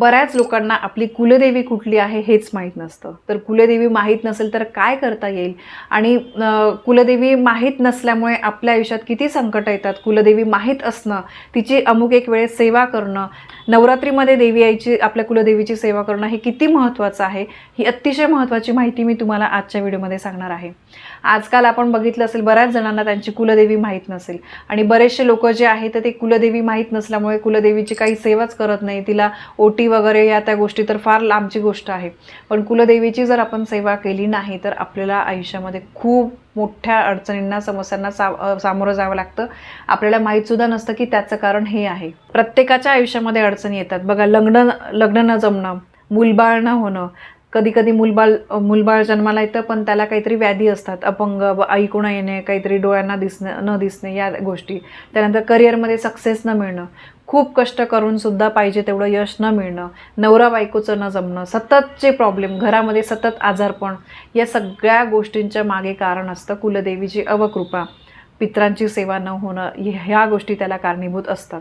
बऱ्याच लोकांना आपली कुलदेवी कुठली आहे हेच माहीत नसतं. तर कुलदेवी माहीत नसेल तर काय करता येईल? आणि कुलदेवी माहीत नसल्यामुळे आपल्या आयुष्यात किती संकट येतात? कुलदेवी माहीत असणं तिची अमुक एक वेळेस सेवा करणं नवरात्रीमध्ये देवी आईची आपल्या कुलदेवीची सेवा करणं हे किती महत्त्वाचं आहे? ही अतिशय महत्त्वाची माहिती मी तुम्हाला आजच्या व्हिडिओमध्ये सांगणार आहे. आजकाल आपण बघितलं असेल बऱ्याच जणांना त्यांची कुलदेवी माहीत नसेल. आणि बरेचसे लोक जे आहेत तर ते कुलदेवी माहीत नसल्यामुळे कुलदेवीची काही सेवाच करत नाही. तिला ओटी वगैरे या त्या गोष्टी तर फार लांबची गोष्ट आहे. पण कुलदेवीची जर आपण सेवा केली नाही तर आपल्याला आयुष्यामध्ये खूप मोठ्या अडचणींना समस्यांना सा सामोरं जावं लागतं. आपल्याला माहीतसुद्धा नसतं की त्याचं कारण हे आहे. प्रत्येकाच्या आयुष्यामध्ये अडचणी येतात. बघा लग्न लग्न न जमणं मुलबाळ न होणं. कधी कधी मूलबाळ मूलबाळ जन्माला येतं पण त्याला काहीतरी व्याधी असतात. अपंग ऐकून येणे काहीतरी डोळ्यांना दिसणं न दिसणे या गोष्टी. त्यानंतर करिअरमध्ये सक्सेस न मिळणं. खूप कष्ट करून सुद्धा पाहिजे तेवढं यश न मिळणं नवरा बायकोचं न जमणं सततचे प्रॉब्लेम घरामध्ये सतत आजारपण या सगळ्या गोष्टींच्या मागे कारण असतं कुलदेवीची अवकृपा. पित्रांची सेवा न होणं ह्या- गोष्टी त्याला कारणीभूत असतात.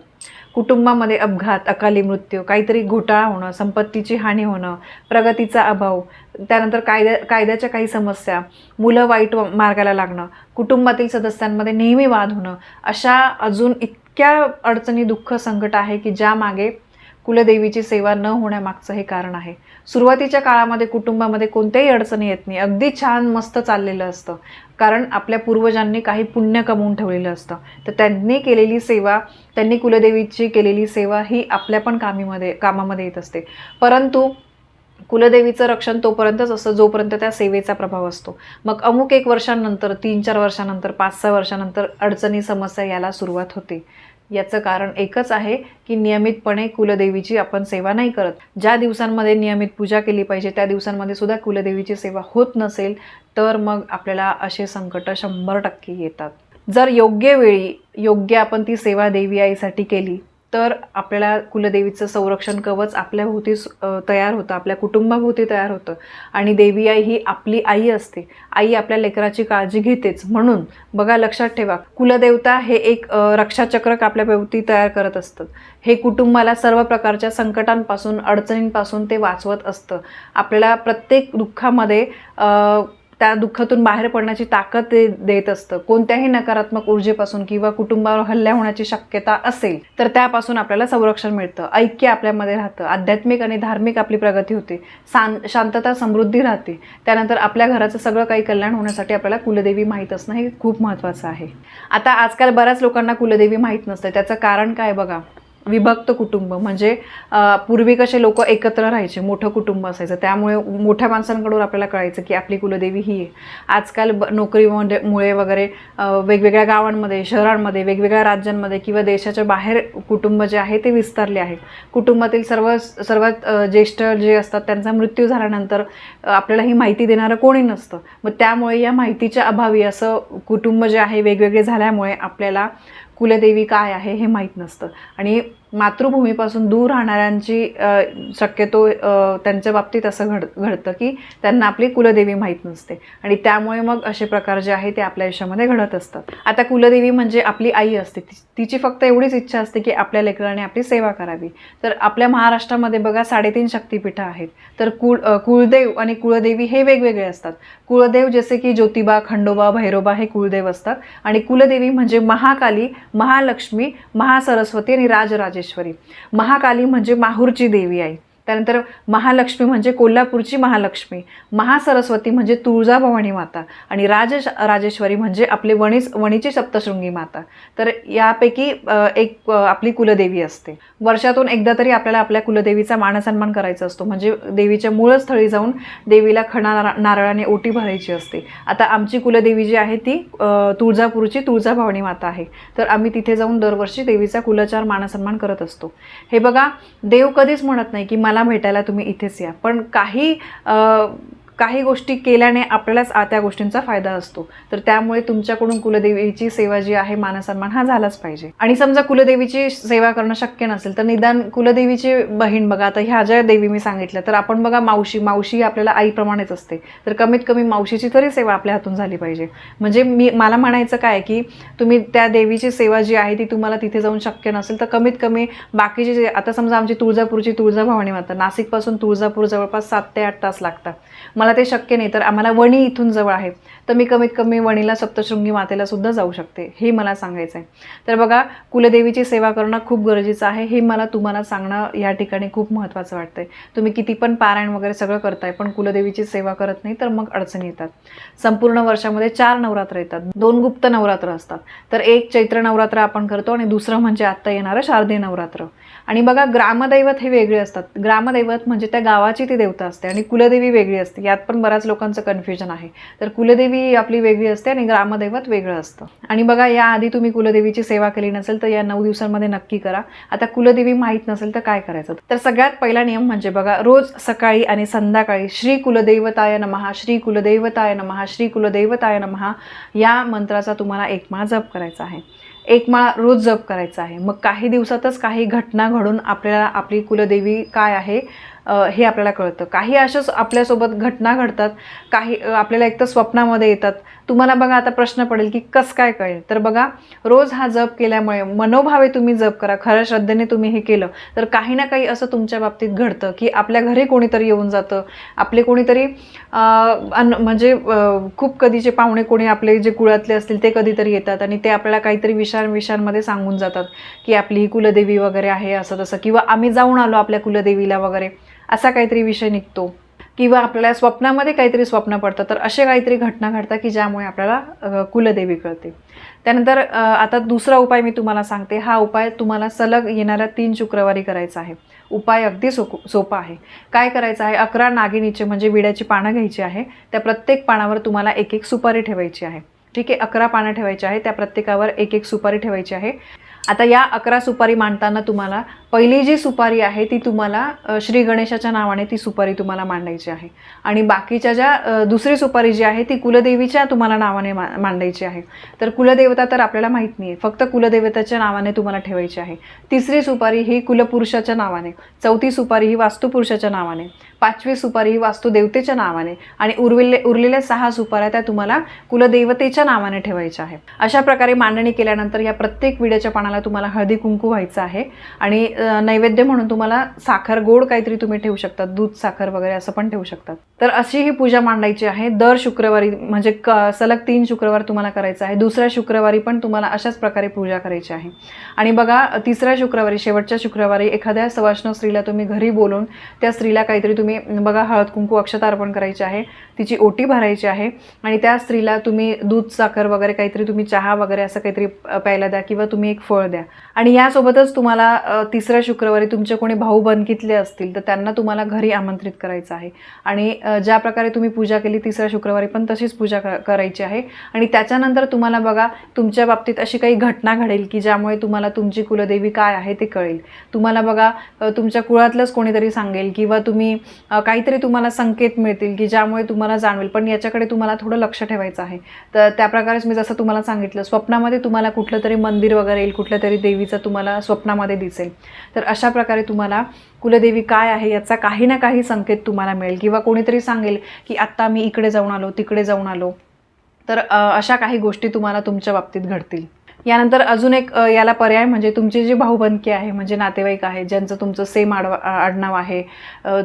कुटुंबामध्ये अपघात अकाली मृत्यू काहीतरी घोटाळा होणं संपत्तीची हानी होणं प्रगतीचा अभाव त्यानंतर कायद्या कायद्याच्या काही समस्या मुलं वाईट मार्गाला लागणं कुटुंबातील सदस्यांमध्ये नेहमी वाद होणं अशा अजून इतक्या अडचणी दुःख संकट आहे की ज्यामागे कुलदेवीची सेवा न होण्यामागचं हे कारण आहे. सुरुवातीच्या काळामध्ये कुटुंबामध्ये कोणत्याही अडचणी येत नाही. अगदी छान मस्त चाललेलं असतं. कारण आपल्या पूर्वजांनी काही पुण्य कमवून ठेवलेलं असतं. तर त्यांनी केलेली सेवा त्यांनी कुलदेवीची केलेली सेवा ही आपल्या पण कामीमध्ये कामामध्ये येत असते. परंतु कुलदेवीचं रक्षण तोपर्यंतच असतं जोपर्यंत त्या सेवेचा प्रभाव असतो. मग अमुक एक वर्षांनंतर तीन चार वर्षानंतर पाच सहा वर्षानंतर अडचणी समस्या याला सुरुवात होते. याचं कारण एकच आहे की नियमितपणे कुलदेवीची आपण सेवा नाही करत. ज्या दिवसांमध्ये नियमित पूजा केली पाहिजे त्या दिवसांमध्ये सुद्धा कुलदेवीची सेवा होत नसेल तर मग आपल्याला असे संकट शंभर टक्के येतात. जर योग्य वेळी योग्य आपण ती सेवा देवी आईसाठी केली तर आपल्याला कुलदेवीचं संरक्षण कवच आपल्या भोवती तयार होतं आपल्या कुटुंबाभोवती तयार होतं. आणि देवी आई ही आपली आई असते. आई आपल्या लेकराची काळजी घेतेच. म्हणून बघा लक्षात ठेवा कुलदेवता हे एक रक्षाचक्रक आपल्या भोवती तयार करत असतं. हे कुटुंबाला सर्व प्रकारच्या संकटांपासून अडचणींपासून ते वाचवत असतं. आपल्याला प्रत्येक दुःखामध्ये त्या दुःखातून बाहेर पडण्याची ताकद ते देत असतं. कोणत्याही नकारात्मक ऊर्जेपासून किंवा कुटुंबावर हल्ला होण्याची शक्यता असेल तर त्यापासून आपल्याला संरक्षण मिळतं. ऐक्य आपल्यामध्ये राहतं. आध्यात्मिक आणि धार्मिक आपली प्रगती होते. शां शांतता समृद्धी राहते. त्यानंतर आपल्या घराचं सगळं काही कल्याण होण्यासाठी आपल्याला कुलदेवी माहीत असणं हे खूप महत्त्वाचं आहे. आता आजकाल बऱ्याच लोकांना कुलदेवी माहीत नसते. त्याचं कारण काय बघा. विभक्त कुटुंब. म्हणजे पूर्वी कसे लोक एकत्र राहायचे मोठं कुटुंब असायचं. त्यामुळे मोठ्या माणसांकडून आपल्याला कळायचं की आपली कुलदेवी ही आहे. आजकाल ब नोकरी मुळे वगैरे वेगवेगळ्या गावांमध्ये शहरांमध्ये वेगवेगळ्या राज्यांमध्ये किंवा देशाच्या बाहेर कुटुंब जे आहे ते विस्तारले आहेत कुटुंबातील सर्व सर्वात ज्येष्ठ जे असतात त्यांचा मृत्यू झाल्यानंतर आपल्याला ही माहिती देणारं कोणी नसतं. मग त्यामुळे या माहितीच्या अभावी असं कुटुंब जे आहे वेगवेगळे झाल्यामुळे आपल्याला कुलदेवी काय आहे हे माहीत नसतं. आणि मातृभूमीपासून दूर राहणाऱ्यांची शक्यतो त्यांच्या बाबतीत असं घड घडतं की त्यांना आपली कुलदेवी माहीत नसते. आणि त्यामुळे मग असे प्रकार जे आहे ते आपल्या आयुष्यामध्ये घडत असतात. आता कुलदेवी म्हणजे आपली आई असते. ति- तिची फक्त एवढीच इच्छा असते की आपल्या लेकराने आपली सेवा करावी. तर आपल्या महाराष्ट्रामध्ये बघा साडेतीन शक्तिपीठं आहेत. तर कुळ कुळदेव आणि कुळदेवी हे वेगवेगळे असतात. कुळदेव जसे की ज्योतिबा खंडोबा भैरोबा हे कुळदेव असतात. आणि कुलदेवी म्हणजे महाकाली महालक्ष्मी महासरस्वती आणि राजराजेश्वरी. महाकाली म्हणजे माहूरची देवी आई त्यानंतर महालक्ष्मी म्हणजे कोल्हापूरची महालक्ष्मी महासरस्वती म्हणजे तुळजाभवानी माता आणि राज राजेश्वरी म्हणजे आपली वणीस वणीची सप्तशृंगी माता. तर यापैकी एक आपली कुलदेवी असते. वर्षातून एकदा तरी आपल्याला आपल्या कुलदेवीचा मानसन्मान करायचा असतो. म्हणजे देवीच्या मूळस्थळी जाऊन देवीला खणा नारळाने ओटी भरायची असते. आता आमची कुलदेवी जी आहे ती तुळजापूरची तुळजाभवानी माता आहे. तर आम्ही तिथे जाऊन दरवर्षी देवीचा कुलचार मानसन्मान करत असतो. हे बघा देव कधीच म्हणत नाही की मला भेटायला तुम्ही इथेच या. पण काही काही गोष्टी केल्याने आपल्यालाच आ- त्या गोष्टींचा फायदा असतो. तर त्यामुळे तुमच्याकडून कुलदेवीची सेवा जी आहे मानसन्मान हा झालाच पाहिजे. आणि समजा कुलदेवीची सेवा करणं शक्य नसेल तर निदान कुलदेवीची बहीण बघा. आता ह्या ज्या देवी मी सांगितल्या तर आपण बघा मावशी मावशी ही आपल्याला आईप्रमाणेच असते. तर कमीत कमी मावशीची तरी सेवा आपल्या हातून झाली पाहिजे. म्हणजे मी मला म्हणायचं काय की तुम्ही त्या देवीची सेवा जी आहे ती तुम्हाला तिथे जाऊन शक्य नसेल तर कमीत कमी बाकीचे जे आता समजा आमची तुळजापूरची तुळजाभवानी माता नाशिकपासून तुळजापूर जवळपास सात ते आठ तास लागतात. मला ते शक्य नाही तर आम्हाला वणी इथून जवळ आहे. तर मी कमीत कमी वणीला सप्तशृंगी मातेला सुद्धा जाऊ शकते हे मला सांगायचं आहे तर बघा कुलदेवीची सेवा करणं खूप गरजेचं आहे हे मला तुम्हाला सांगणं या ठिकाणी खूप महत्त्वाचं वाटतंय. तुम्ही किती पण पारायण वगैरे सगळं करताय पण कुलदेवीची सेवा करत नाही तर मग अडचणी येतात. संपूर्ण वर्षामध्ये चार नवरात्र येतात दोन गुप्त नवरात्र असतात. तर एक चैत्र नवरात्र आपण करतो आणि दुसरं म्हणजे आत्ता येणारं शारदीय नवरात्र. आणि बघा ग्रामदैवत हे वेगळे असतात. ग्रामदैवत म्हणजे त्या गावाची ती देवता असते आणि कुलदेवी वेगळी असते. यात पण बऱ्याच लोकांचं कन्फ्युजन आहे. तर कुलदेवी आपली वेगळी असते आणि ग्रामदैवत वेगळं असतं. आणि बघा याआधी तुम्ही कुलदेवीची सेवा केली नसेल तर या नऊ दिवसांमध्ये नक्की करा. आता कुलदेवी माहीत नसेल तर काय करायचं? तर सगळ्यात पहिला नियम म्हणजे बघा रोज सकाळी आणि संध्याकाळी श्री कुलदैवताय नमहा श्री कुलदैवताय नमहा श्री कुलदैवताय नमहा या मंत्राचा तुम्हाला एक माळ जप करायचा आहे. एक माळा रोज जप करायचा आहे. मग काही दिवसातच काही घटना घडून आपल्याला आपली कुलदेवी काय आहे हे आपल्याला कळतं. काही अशाच आपल्यासोबत घटना घडतात काही आपल्याला एक तर स्वप्नामध्ये येतात तुम्हाला बघा आता प्रश्न पडेल की कसं काय कळेल? तर बघा रोज हा जप केल्यामुळे मनोभावे तुम्ही जप करा खऱ्या श्रद्धेने तुम्ही हे केलं तर काही ना काही असं तुमच्या बाबतीत घडतं की आपल्या घरी कोणीतरी येऊन जातं आपले कोणीतरी अन म्हणजे खूप कधीचे पाहुणे कोणी आपले जे कुळातले असतील ते कधीतरी येतात आणि ते आपल्याला काहीतरी विषार विषयांमध्ये सांगून जातात की आपली ही कुलदेवी वगैरे आहे असं तसं किंवा आम्ही जाऊन आलो आपल्या कुलदेवीला वगैरे असा काहीतरी विषय निघतो. किंवा आपल्याला स्वप्नामध्ये काहीतरी स्वप्न पडतं तर असे काहीतरी घटना घडतात की ज्यामुळे आपल्याला कुलदेवी कळते. त्यानंतर आता दुसरा उपाय मी तुम्हाला सांगते. हा उपाय तुम्हाला सलग येणाऱ्या तीन शुक्रवारी करायचा आहे. उपाय अगदी सो सोपा आहे. काय करायचं आहे? अकरा नागिनीचे म्हणजे विड्याची पानं घ्यायची आहे. त्या प्रत्येक पानावर तुम्हाला एक एक सुपारी ठेवायची आहे. ठीक आहे? अकरा पानं ठेवायची आहे. त्या प्रत्येकावर एक एक सुपारी ठेवायची आहे. आता या अकरा सुपारी मांडताना तुम्हाला पहिली जी सुपारी आहे ती तुम्हाला श्री गणेशाच्या नावाने ती सुपारी तुम्हाला मांडायची आहे. आणि बाकीच्या ज्या दुसरी सुपारी जी आहे ती कुलदेवीच्या तुम्हाला नावाने मा मांडायची आहे. तर कुलदेवता तर आपल्याला माहीत नाही आहे फक्त कुलदेवताच्या नावाने तुम्हाला ठेवायची आहे. तिसरी सुपारी ही कुलपुरुषाच्या नावाने चौथी सुपारी ही वास्तुपुरुषाच्या नावाने पाचवी सुपारी ही वास्तुदेवतेच्या नावाने आणि उरविले उरलेल्या सहा सुपाऱ्या त्या तुम्हाला कुलदेवतेच्या नावाने ठेवायच्या आहे अशा प्रकारे मांडणी केल्यानंतर या प्रत्येक विड्याच्या पानाला तुम्हाला हळदी कुंकू व्हायचं आहे. आणि नैवेद्य म्हणून तुम्हाला साखर गोड काहीतरी तुम्ही ठेवू शकतात दूध साखर वगैरे असं पण ठेवू शकतात. तर अशी ही पूजा मांडायची आहे. दर शुक्रवारी म्हणजे क सलग तीन शुक्रवार तुम्हाला करायचं आहे. दुसऱ्या शुक्रवारी पण तुम्हाला अशाच प्रकारे पूजा करायची आहे. आणि बघा तिसऱ्या शुक्रवारी शेवटच्या शुक्रवारी एखाद्या सवाष्ण स्त्रीला तुम्ही घरी बोलून त्या स्त्रीला काहीतरी तुम्ही बघा हळद कुंकू अक्षता अर्पण करायची आहे. तिची ओटी भरायची आहे. आणि त्या स्त्रीला तुम्ही दूध साखर वगैरे काहीतरी तुम्ही चहा वगैरे असं काहीतरी प्यायला द्या किंवा तुम्ही एक फळ द्या. आणि यासोबतच तुम्हाला तिसऱ्या शुक्रवारी तुमचे कोणी भाऊ बनकीतले असतील तर त्यांना तुम्हाला घरी आमंत्रित करायचं आहे. आणि ज्या प्रकारे तुम्ही पूजा केली तिसऱ्या शुक्रवारी पण तशीच पूजा करायची आहे. आणि त्याच्यानंतर तुम्हाला बघा तुमच्या बाबतीत अशी काही घटना घडेल की ज्यामुळे तुम्हाला तुमची कुलदेवी काय आहे ते कळेल. तुम्हाला बघा तुमच्या कुळातलंच कोणीतरी सांगेल किंवा तुम्ही काहीतरी तुम्हाला संकेत मिळतील की ज्यामुळे तुम्हाला जाणवेल. पण याच्याकडे तुम्हाला थोडं लक्ष ठेवायचं आहे. तर त्याप्रकारेच मी जसं तुम्हाला सांगितलं स्वप्नामध्ये तुम्हाला कुठलं तरी मंदिर वगैरे येईल कुठलं कुठल्या तरी देवीचं तुम्हाला स्वप्नामध्ये दिसेल. तर अशा प्रकारे तुम्हाला कुलदेवी काय आहे याचा काही ना काही संकेत तुम्हाला मिळेल. किंवा कोणीतरी सांगेल की आत्ता मी इकडे जाऊन आलो तिकडे जाऊन आलो. तर अशा काही गोष्टी तुम्हाला तुमच्या बाबतीत घडतील. यानंतर अजून एक याला पर्याय म्हणजे तुमची जी भाऊबंदकी आहे म्हणजे नातेवाईक आहे ज्यांचं तुमचं सेम आडवा आडनाव आहे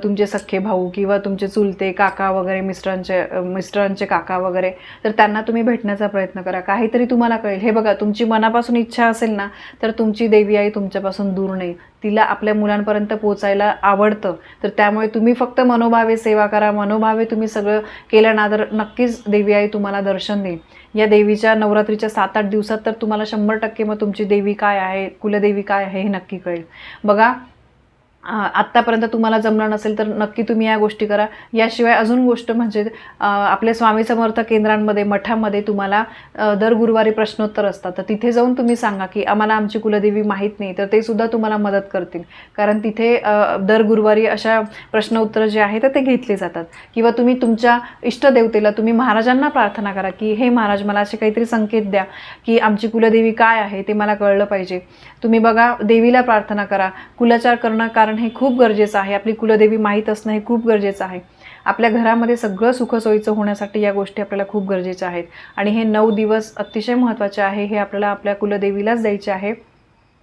तुमचे सख्खे भाऊ किंवा तुमचे चुलते काका वगैरे मिस्टरांचे मिस्टरांचे काका वगैरे तर त्यांना तुम्ही भेटण्याचा प्रयत्न करा. काहीतरी तुम्हाला कळेल. हे बघा तुमची मनापासून इच्छा असेल ना तर तुमची देवी आई तुमच्यापासून दूर नाही. तिला आपल्या मुलांपर्यंत पोचायला आवडतं. तर त्यामुळे तुम्ही फक्त मनोभावे सेवा करा मनोभावे तुम्ही सगळं केलं ना तर नक्कीच देवी आई तुम्हाला दर्शन देईल. या देवीच्या नवरात्रीच्या सात आठ दिवसात तर तुम्हाला शंभर टक्के मग तुमची देवी काय आहे कुलदेवी काय आहे हे नक्की कळेल. बघा आत्तापर्यंत तुम्हाला जमलं नसेल तर नक्की तुम्ही या गोष्टी करा. याशिवाय अजून गोष्ट म्हणजे आपल्या स्वामी समर्थ केंद्रांमध्ये मठामध्ये तुम्हाला दर गुरुवारी प्रश्नोत्तर असतात. तर तिथे जाऊन तुम्ही सांगा की आम्हाला आमची कुलदेवी माहीत नाही तर ते सुद्धा तुम्हाला मदत करतील. कारण तिथे दर गुरुवारी अशा प्रश्नोत्तर जे आहे तर ते घेतले जातात. किंवा तुम्ही तुमच्या इष्टदेवतेला तुम्ही महाराजांना प्रार्थना करा की हे महाराज मला असे काहीतरी संकेत द्या की आमची कुलदेवी काय आहे ते मला कळलं पाहिजे. तुम्ही बघा देवीला प्रार्थना करा. कुलाचार करणं कारण हे खूप गरजेचं आहे. आपली कुलदेवी माहीत असणं हे खूप गरजेचं आहे. आपल्या घरामध्ये सगळं सुखसोयीचं होण्यासाठी या गोष्टी आपल्याला खूप गरजेच्या आहेत. आणि हे नऊ दिवस अतिशय महत्त्वाचे आहे. हे आपल्याला आपल्या कुलदेवीलाच द्यायचे आहे.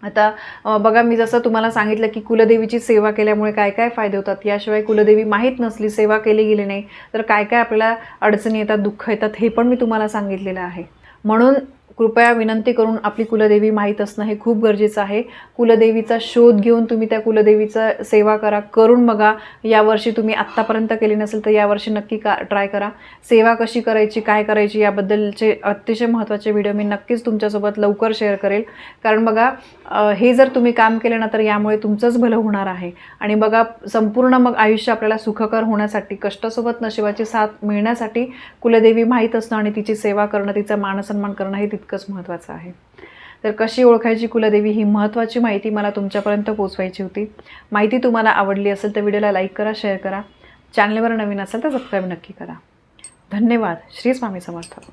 आता बघा मी जसं तुम्हाला सांगितलं की कुलदेवीची सेवा केल्यामुळे काय काय फायदे होतात? याशिवाय कुलदेवी माहीत नसली सेवा केली गेली नाही तर काय काय आपल्याला अडचणी येतात दुःख येतात हे पण मी तुम्हाला सांगितलेलं आहे. म्हणून कृपया विनंती करून आपली कुलदेवी माहीत असणं हे खूप गरजेचं आहे. कुलदेवीचा शोध घेऊन तुम्ही त्या कुलदेवीचा सेवा करा. करून बघा. यावर्षी तुम्ही आत्तापर्यंत केली नसेल तर यावर्षी नक्की का ट्राय करा. सेवा कशी करायची काय करायची याबद्दलचे अतिशय महत्त्वाचे व्हिडिओ मी नक्कीच तुमच्यासोबत लवकर शेअर करेल. कारण बघा हे जर तुम्ही काम केलं ना तर यामुळे तुमचंच भलं होणार आहे. आणि बघा संपूर्ण मग आयुष्य आपल्याला सुखकर होण्यासाठी कष्टासोबत नशिबाची साथ मिळण्यासाठी कुलदेवी माहीत असणं आणि तिची सेवा करणं तिचा मानसन्मान करणं हे तितकंच महत्त्वाचं आहे. तर कशी ओळखायची कुलदेवी ही महत्त्वाची माहिती मला तुमच्यापर्यंत पोचवायची होती. माहिती तुम्हाला आवडली असेल तर व्हिडिओला लाईक करा शेअर करा. चॅनलवर नवीन असेल तर सबस्क्राईब नक्की करा. धन्यवाद. श्री स्वामी समर्थ.